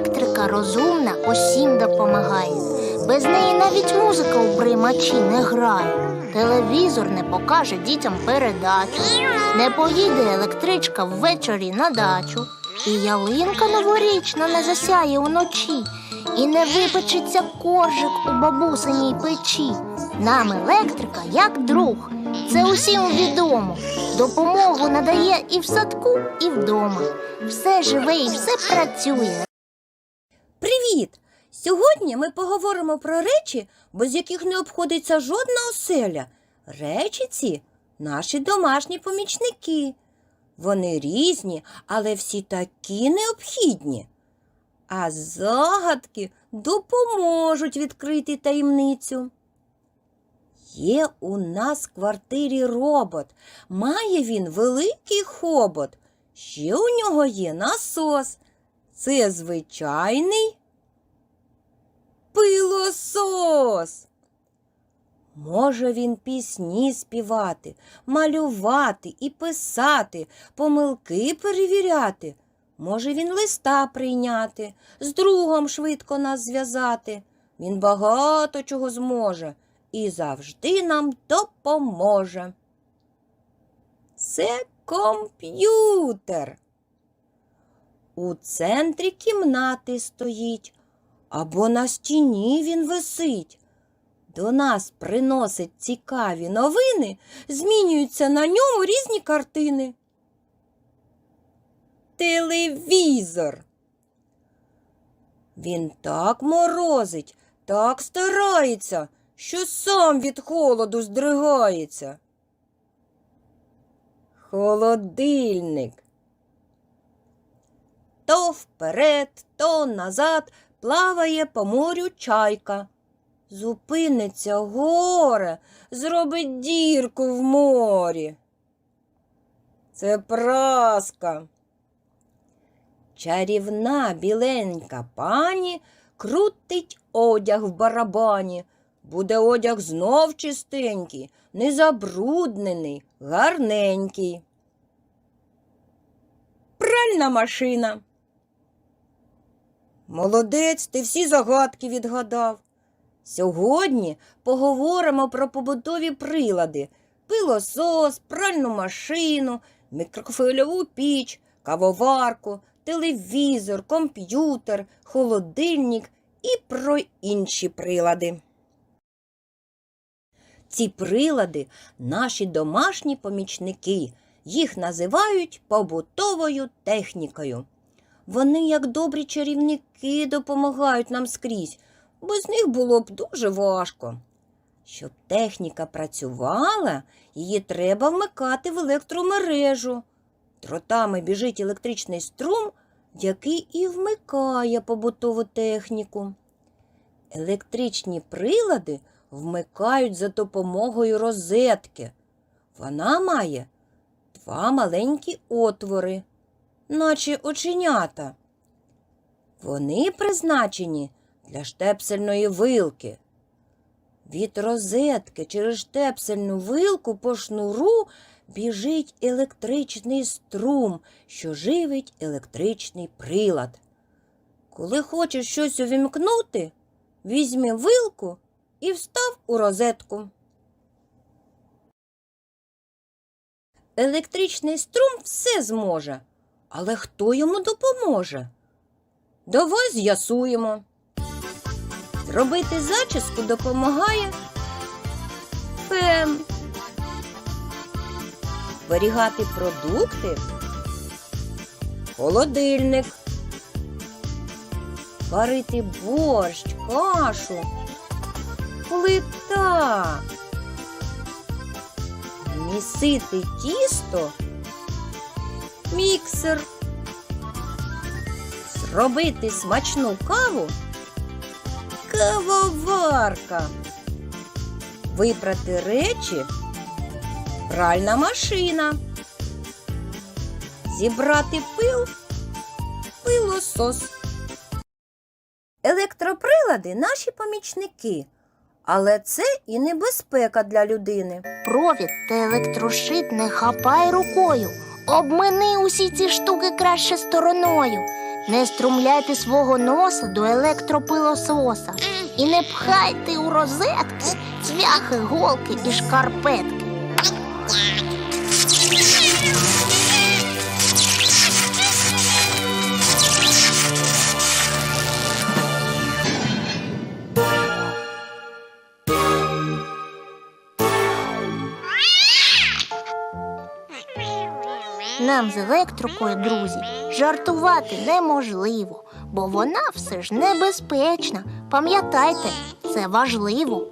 електрика розумна, усім допомагає. Без неї навіть музика у приймачі не грає. Телевізор не покаже дітям передачу, не поїде електричка ввечері на дачу, і ялинка новорічна не засяє уночі, і не випечеться коржик у бабусиній печі. Нам електрика як друг, це усім відомо. Допомогу надає і в садку, і вдома. Все живе і все працює. Привіт! Сьогодні ми поговоримо про речі, без яких не обходиться жодна оселя. Речі ці наші домашні помічники. Вони різні, але всі такі необхідні. А загадки допоможуть відкрити таємницю. Є у нас в квартирі робот. Має він великий хобот. Ще у нього є насос. Це звичайний пилосос. Може він пісні співати, малювати і писати, помилки перевіряти. Може він листа прийняти, з другом швидко нас зв'язати. Він багато чого зможе і завжди нам допоможе. Це комп'ютер. У центрі кімнати стоїть, або на стіні він висить. До нас приносить цікаві новини, змінюються на ньому різні картини. Телевізор. Він так морозить, так старається, що сам від холоду здригається. Холодильник. То вперед, то назад плаває по морю чайка. Зупиниться горе, зробить дірку в морі. Це праска. Чарівна біленька пані крутить одяг в барабані. Буде одяг знов чистенький, незабруднений, гарненький. Пральна машина. Молодець, ти всі загадки відгадав. Сьогодні поговоримо про побутові прилади, пилосос, пральну машину, мікрохвильову піч, кавоварку, телевізор, комп'ютер, холодильник і про інші прилади. Ці прилади наші домашні помічники. Їх називають побутовою технікою. Вони, як добрі чарівники, допомагають нам скрізь. Без них було б дуже важко. Щоб техніка працювала, її треба вмикати в електромережу. Дротами біжить електричний струм, який і вмикає побутову техніку. Електричні прилади вмикають за допомогою розетки. Вона має два маленькі отвори, наче оченята. Вони призначені для штепсельної вилки. Від розетки через штепсельну вилку по шнуру біжить електричний струм, що живить електричний прилад. Коли хочеш щось увімкнути, візьми вилку і встав у розетку. Електричний струм все зможе, але хто йому допоможе? Давай з'ясуємо. Зробити зачіску допомагає фен. Зберігати продукти холодильник. Варити борщ, кашу, плита. Місити тісто, міксер. Зробити смачну каву кавоварка. Випрати речі пральна машина. Зібрати пил пилосос. Електроприлади наші помічники, але це і небезпека для людини. Провід та електрошит не хапай рукою. Обмини усі ці штуки краще стороною. Не струмляйте свого носа до електропилососа і не пхайте у розетки цвяхи, голки і шкарпетки. Нам з електрикою, друзі, жартувати неможливо, бо вона все ж небезпечна. Пам'ятайте, це важливо.